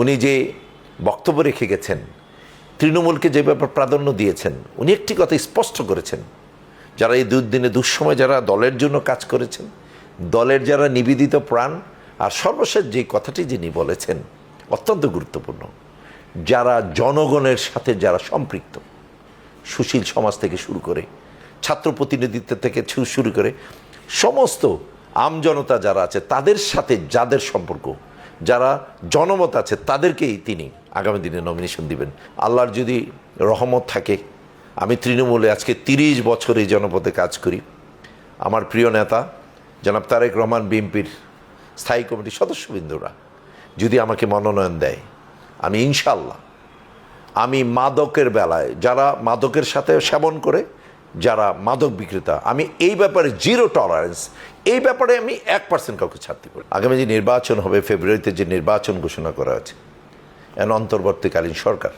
উনি যে বক্তব্য রেখে গেছেন, তৃণমূলকে যে ব্যাপার প্রাধান্য দিয়েছেন, উনি একটি কথা স্পষ্ট করেছেন। যারা এই দুদিনে দুঃসময় যারা দলের জন্য কাজ করেছেন, দলের যারা নিবেদিত প্রাণ, আর সর্বশেষ যে কথাটি যিনি বলেছেন, অত্যন্ত গুরুত্বপূর্ণ। যারা জনগণের সাথে যারা সম্পৃক্ত, সুশীল সমাজ থেকে শুরু করে, ছাত্র প্রতিনিধিত্ব থেকে শুরু করে, সমস্ত আমজনতা যারা আছে, তাদের সাথে যাদের সম্পর্ক, যারা জনমত আছে, তাদেরকেই তিনি আগামী দিনে নমিনেশন দিবেন। আল্লাহর যদি রহমত থাকে, আমি তৃণমূলে আজকে তিরিশ বছর এই জনপদে কাজ করি। আমার প্রিয় নেতা, জনাব তারেক রহমান বিএনপির স্থায়ী কমিটির সদস্যবৃন্দরা, যদি আমাকে মনোনয়ন দেয়, আমি ইনশাল্লাহ আমি মাদকের বেলায়, যারা মাদকের সাথে সেবন করে যারা মাদক বিক্রেতা, আমি এই ব্যাপারে জিরো টলারেন্স এই ব্যাপারে আমি এক পার্সেন্ট কাউকে ছাড়তে পারি আগামী যে নির্বাচন হবে, ফেব্রুয়ারিতে যে নির্বাচন ঘোষণা করা আছে এন অন্তর্বর্তীকালীন সরকার,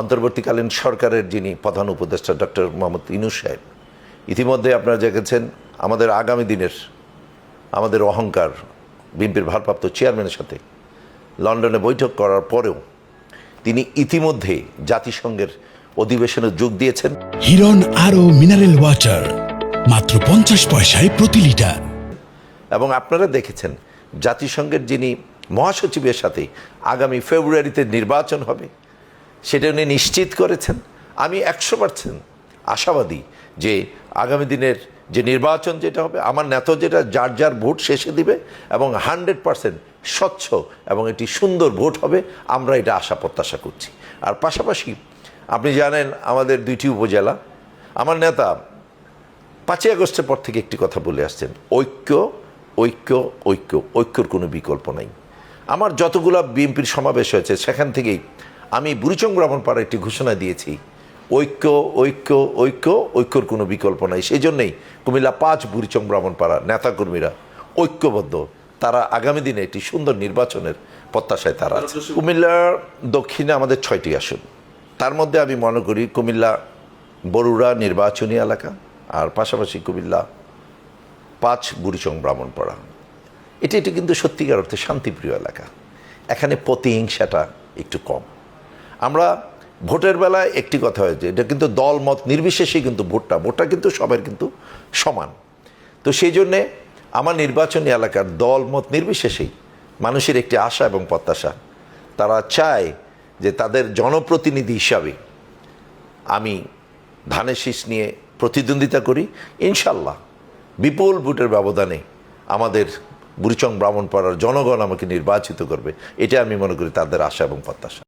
অন্তর্বর্তীকালীন সরকারের যিনি প্রধান উপদেষ্টা ডক্টর মোহাম্মদ ইনুস সাহেব, ইতিমধ্যে আপনারা দেখেছেন, আমাদের আগামী দিনের আমাদের অহংকার বিএনপির ভারপ্রাপ্ত চেয়ারম্যানের সাথে লন্ডনে বৈঠক করার পরেও তিনি ইতিমধ্যে জাতিসংঘের অধিবেশনে যোগ দিয়েছেন। হিরন আরও মিনারেল ওয়াটার মাত্র পঞ্চাশ পয়সায় প্রতি লিটার। এবং আপনারা দেখেছেন জাতিসংঘের যিনি মহাসচিবের সাথে আগামী ফেব্রুয়ারিতে নির্বাচন হবে সেটা উনি নিশ্চিত করেছেন। আমি একশো পার্সেন্ট আশাবাদী যে আগামী দিনের যে নির্বাচন যেটা হবে আমার নেতা যেটা যার যার ভোট শেষে দিবে এবং হান্ড্রেড পার্সেন্ট স্বচ্ছ এবং এটি সুন্দর ভোট হবে আমরা এটা আশা প্রত্যাশা করছি। আর পাশাপাশি আপনি জানেন আমাদের দুইটি উপজেলা। আমার নেতা পাঁচই আগস্টের পর থেকে একটি কথা বলে আসছেন ঐক্য ঐক্য ঐক্য ঐক্যর কোনো বিকল্প নাই। আমার যতগুলো বিএনপির সমাবেশ হয়েছে সেখান থেকেই আমি বুড়িচং ব্রাহ্মণপাড়া একটি ঘোষণা দিয়েছি ঐক্য ঐক্য ঐক্য ঐক্যর কোনো বিকল্প নাই। সেই জন্যেই কুমিল্লা পাঁচ বুড়িচং ব্রাহ্মণপাড়া নেতাকর্মীরা ঐক্যবদ্ধ। তারা আগামী দিনে একটি সুন্দর নির্বাচনের প্রত্যাশায় তারা আছে। কুমিল্লার দক্ষিণে আমাদের ছয়টি আসন। তার মধ্যে আমি মনে করি কুমিল্লা বরুড়া নির্বাচনী এলাকা, আর পাশাপাশি কুমিল্লা পাঁচ বুড়িচং ব্রাহ্মণপাড়া এটি এটি কিন্তু সত্যিকার অর্থে শান্তিপ্রিয় এলাকা। এখানে প্রতিহিংসাটা একটু কম। আমরা ভোটের বেলায় একটি কথা হয়েছে এটা কিন্তু দল মত নির্বিশেষে কিন্তু ভোটটা ভোটটা কিন্তু সবার কিন্তু সমান। তো সেই জন্যে আমার নির্বাচনী এলাকার দল মত নির্বিশেষেই মানুষের একটি আশা এবং প্রত্যাশা, তারা চায় যে তাদের জনপ্রতিনিধি হিসাবে আমি ধানের শীষ নিয়ে প্রতিদ্বন্দ্বিতা করি। ইনশাল্লাহ বিপুল ভোটের ব্যবধানে আমাদের বুড়িচং ব্রাহ্মণপাড়ার জনগণ আমাকে নির্বাচিত করবে, এটা আমি মনে করি তাদের আশা এবং প্রত্যাশা।